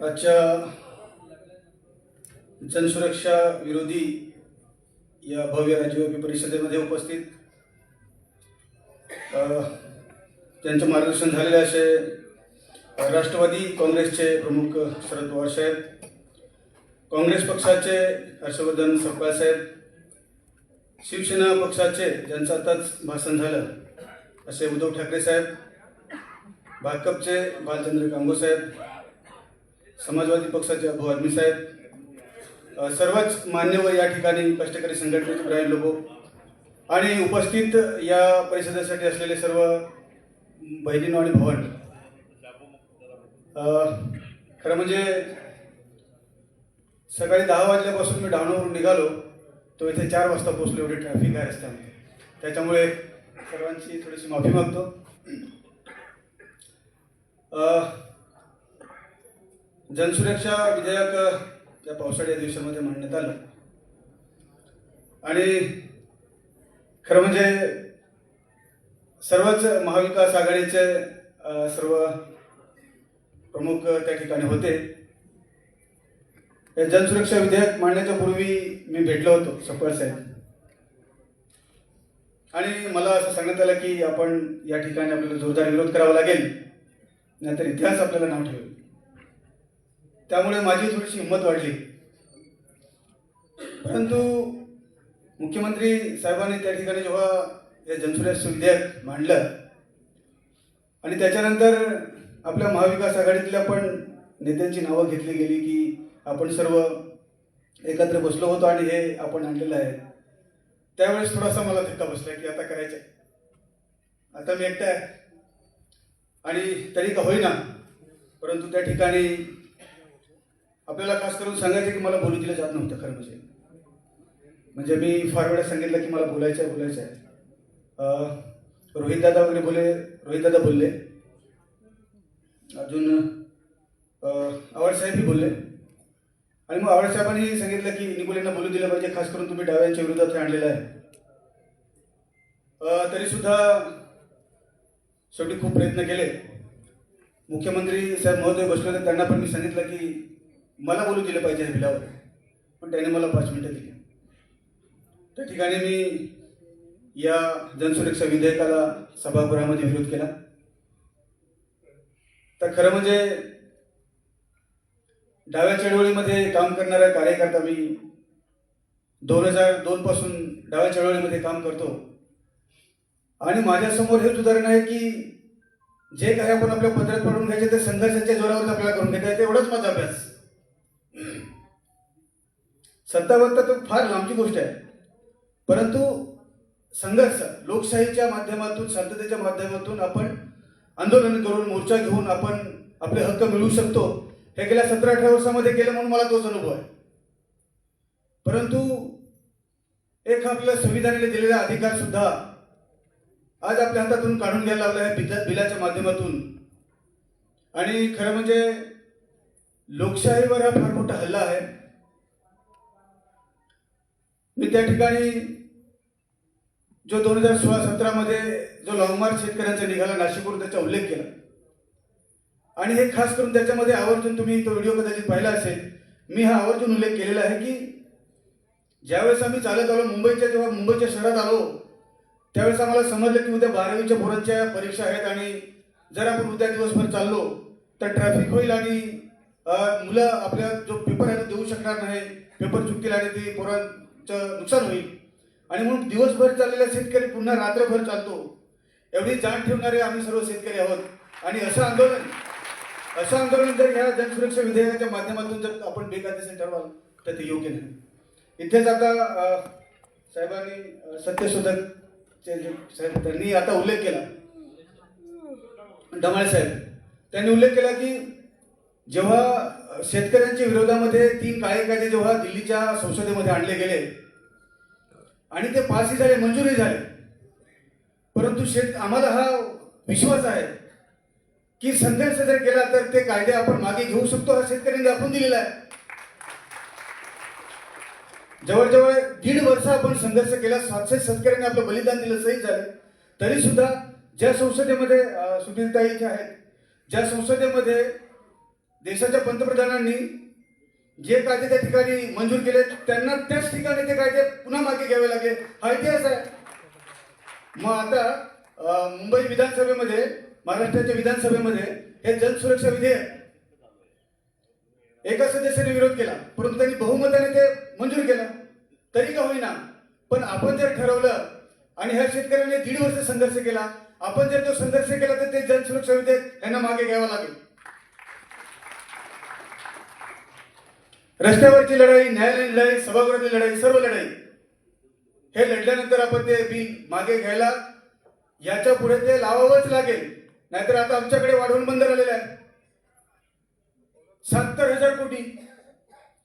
आजच्या जनसुरक्षा विरोधी या भव्य राज्यव्यापी परिषदेमध्ये उपस्थित त्यांचं मार्गदर्शन झालेले असे राष्ट्रवादी काँग्रेसचे प्रमुख शरद पवार साहेब काँग्रेस पक्षाचे हर्षवर्धन सपकाळ साहेब शिवसेना पक्षाचे ज्यांचं आताच भाषण झालं असे उद्धव ठाकरे साहेब भाकपचे भालचंद्र कांबो साहेब समाजवादी पक्षाचे अभू आदमी साहेब सर्वच मान्यवर या ठिकाणी कष्टकरी संघटनेचे ब्रायन लोबो आणि उपस्थित या परिषदेसाठी असलेले सर्व बहिणींनो आणि भवन खरं म्हणजे सकाळी दहा वाजल्यापासून मी डहाणूवरून निघालो तो इथे चार वाजता पोहोचलो एवढी ट्रॅफिक आहे रस्त्यामध्ये. त्याच्यामुळे सर्वांची थोडीशी माफी मागतो. जनसुरक्षा विधेयक या पावसाळ्या दिवसामध्ये मांडण्यात आलं. आणि खरं म्हणजे सर्वच महाविकास आघाडीचे सर्व प्रमुख त्या ठिकाणी होते. हे जनसुरक्षा विधेयक मांडण्याच्या पूर्वी मी भेटलो होतो सफळ साहेब. आणि मला असं सांगण्यात आलं की आपण या ठिकाणी आपल्याला जोरदार विरोध करावा लागेल. नाहीतर इतिहास आपल्याला नाव ठेवेल. त्यामुळे माझी थोडीशी हिंमत वाढली. परंतु मुख्यमंत्री साहेबांनी त्या ठिकाणी जेव्हा हे जनसुरक्षा विधेयक मांडलं आणि त्याच्यानंतर आपल्या महाविकास आघाडीतल्या पण नेत्यांची नावं घेतली गेली की आपण सर्व एकत्र बसलो होतो आणि हे आपण आणलेलं आहे. त्यावेळेस थोडासा मला धक्का बसला की आता करायचं आहे. आता मी एकटा आहे. आणि तरी का होईना परंतु त्या ठिकाणी आपल्याला खास करून सांगायचं की मला बोलू दिलं जात नव्हतं खरं म्हणजे. म्हणजे मी फार वेळा सांगितलं की मला बोलायचं आहे बोलायचं आहे. रोहितदादा वगैरे बोले रोहितदादा बोलले. अजून आवडसाहेबही बोलले. आणि मग आवडसाहेबांनी सांगितलं की निकोलेंना बोलू दिलं पाहिजे खास करून तुम्ही डाव्यांच्या विरोधात आणलेलं आहे. तरीसुद्धा शेवटी खूप प्रयत्न केले. मुख्यमंत्री साहेब महोदय बसले होते त्यांना पण मी सांगितलं की मला बोलू दिलं पाहिजे या बिलावर. पण त्याने मला पाच मिनटं दिली. त्या ठिकाणी मी या जनसुरक्षा विधेयकाला सभागृहामध्ये विरोध केला. तर खरं म्हणजे डाव्या चळवळीमध्ये काम करणाऱ्या कार्यकर्ता मी दोन हजार दोनपासून डाव्या चळवळीमध्ये काम करतो. आणि माझ्यासमोर हेच उदाहरण आहे की जे काही आपण आपल्या पत्रात पडून घ्यायचे ते संघर्षाच्या जोरावर आपल्याला करून घेता येते एवढाच माझा अभ्यास. सत्ता तर फार लांबची गोष्ट आहे. परंतु संघर्ष लोकशाहीच्या माध्यमातून शांततेच्या माध्यमातून आपण आंदोलन करून मोर्चा घेऊन आपण आपले हक्क मिळवू शकतो. हे गेल्या सतरा अठरा वर्षामध्ये केलं म्हणून मला तोच अनुभव आहे. परंतु एक आपल्या संविधानाने दिलेला अधिकार सुद्धा आज आपल्या हातातून काढून घ्यायला लावला आहे बिला बिलाच्या माध्यमातून. आणि खरं म्हणजे लोकशाहीवर हा फार मोठा हल्ला आहे. मी त्या ठिकाणी जो दोन हजार सोळा सतरामध्ये जो लॉंग मार्च शेतकऱ्यांचा निघाला नाशिकवरून त्याचा उल्लेख केला. आणि हे खास करून त्याच्यामध्ये आवर्जून तुम्ही तो व्हिडिओ कदाचित पाहिला असेल. मी हा आवर्जून उल्लेख केलेला आहे की ज्यावेळेस आम्ही चालत आलो मुंबईच्या जेव्हा मुंबईच्या शहरात आलो त्यावेळेस आम्हाला समजलं की उद्या बारावीच्या पोरांच्या परीक्षा आहेत आणि जर आपण उद्या दिवसभर चाललो तर ट्रॅफिक होईल आणि मुलं आपल्या जो पेपर आहे तो देऊ शकणार नाही. पेपर चुकतील आणि ते पोरांचं नुकसान होईल. आणि म्हणून दिवसभर चाललेला शेतकरी पुन्हा रात्रभर चालतो. एवढी जाण ठेवणारे आम्ही सर्व शेतकरी आहोत. आणि असं आंदोलन असं आंदोलन जर ह्या जनसुरक्षा विधेयकाच्या माध्यमातून जर आपण बेकायदेशीर ठरवाल तर ते योग्य नाही. इथेच आता साहेबांनी सत्यशोधक साहेब त्यांनी आता उल्लेख केला. डमाळे साहेब त्यांनी उल्लेख केला की जेव्हा शेतकऱ्यांच्या विरोधामध्ये तीन काळे कायदे जेव्हा दिल्लीच्या संसदेमध्ये आणले गेले आणि ते पासही झाले मंजूरही झाले परंतु शेत आम्हाला हा विश्वास आहे की संघर्ष जर केला तर ते कायदे आपण मागे घेऊ शकतो हा शेतकऱ्यांनी दाखवून दिलेला आहे. जवळजवळ दीड वर्ष आपण संघर्ष केला. सातशे शेतकऱ्यांनी आपलं बलिदान दिलं सही झालं. तरी सुद्धा ज्या संसदेमध्ये अं, सुधीरताई आहेत ज्या संसदेमध्ये देशाच्या पंतप्रधानांनी जे कायदे त्या ठिकाणी मंजूर केले त्यांना त्याच ठिकाणी ते कायदे पुन्हा मागे घ्यावे लागले. हा इतिहास आहे. मग आता मुंबई विधानसभेमध्ये महाराष्ट्राच्या विधानसभेमध्ये हे जलसुरक्षा विधेयक एका सदस्याने विरोध केला परंतु त्यांनी बहुमताने ते मंजूर केलं. तरी का होईना. पण आपण जर ठरवलं आणि ह्या शेतकऱ्यांनी दीड वर्ष संघर्ष केला आपण जर तो संघर्ष केला तर ते जनसुरक्षा विधेयक यांना मागे घ्यावं लागेल. रस्त्यावरची लढाई न्यायालयीन लढाई सभागृहातील लढाई सर्व लढाई हे लढल्यानंतर आपण ते बिल मागे घ्यायला याच्यापुढे ते लावावंच लागेल. नाहीतर आता आमच्याकडे वाढवून बंद झालेलं आहे. सत्तर हजार कोटी.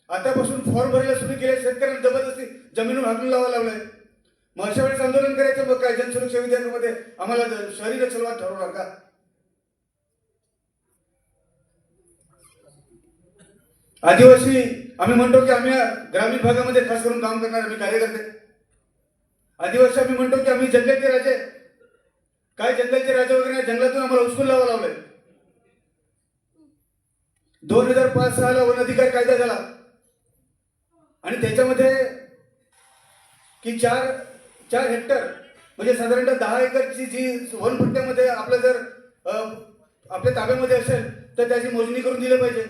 आतापासून फॉर्म भरायला सुरू केले शेतकऱ्यांना जबरदस्ती जमीन हाकून लावा लागलाय. मग अशा वेळेस आंदोलन करायचं मग काय जनसुरक्षा विधेयकामध्ये आम्हाला शहरी नक्षलवाद ठरवणार का? आदिवासी आम्ही म्हणतो की आम्ही ग्रामीण भागामध्ये खास करून काम करणार आम्ही कार्यकर्ते. आदिवासी आम्ही म्हणतो की आम्ही जंगलचे राजे. काय जंगलचे राजे वगैरे नाही जंगलातून आम्हाला उचकून लावा लावलंय. दोन हजार पाच सहाला वन अधिकार कायदा झाला. आणि त्याच्यामध्ये की चार चार हेक्टर म्हणजे साधारणतः दहा एकरची जी वनपट्ट्यामध्ये आपलं जर आपल्या ताब्यामध्ये असेल तर त्याची मोजणी करून दिली पाहिजे.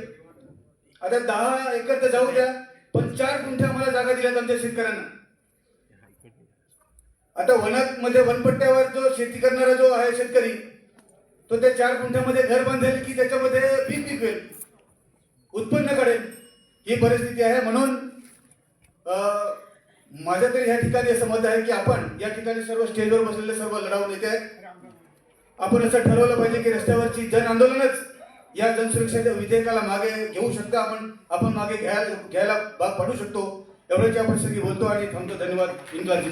आता दहा एकर तर जाऊ द्या पण चार गुंठे आम्हाला जागा दिल्यात आमच्या शेतकऱ्यांना. आता वनात मध्ये वनपट्ट्यावर जो शेती करणारा जो आहे शेतकरी तो त्या चार गुंठ्यामध्ये घर बांधेल की त्याच्यामध्ये पीक पिकवेल? उत्पन्न करेल ही परिस्थिती आहे. म्हणून माझ्या तरी ह्या ठिकाणी असं मत आहे की आपण या ठिकाणी सर्व स्टेजवर बसलेले सर्व लढाऊ नेते आहेत. आपण असं ठरवलं पाहिजे की रस्त्यावरची जन आंदोलनच या जनसुरक्षेच्या विधेयकाला मागे घेऊ शकता आपण. आपण मागे घ्यायला घ्यायला भाग पाडू शकतो. एवढ्याच आपण सगळी बोलतो आणि थांबतो. धन्यवाद. इन्क्लास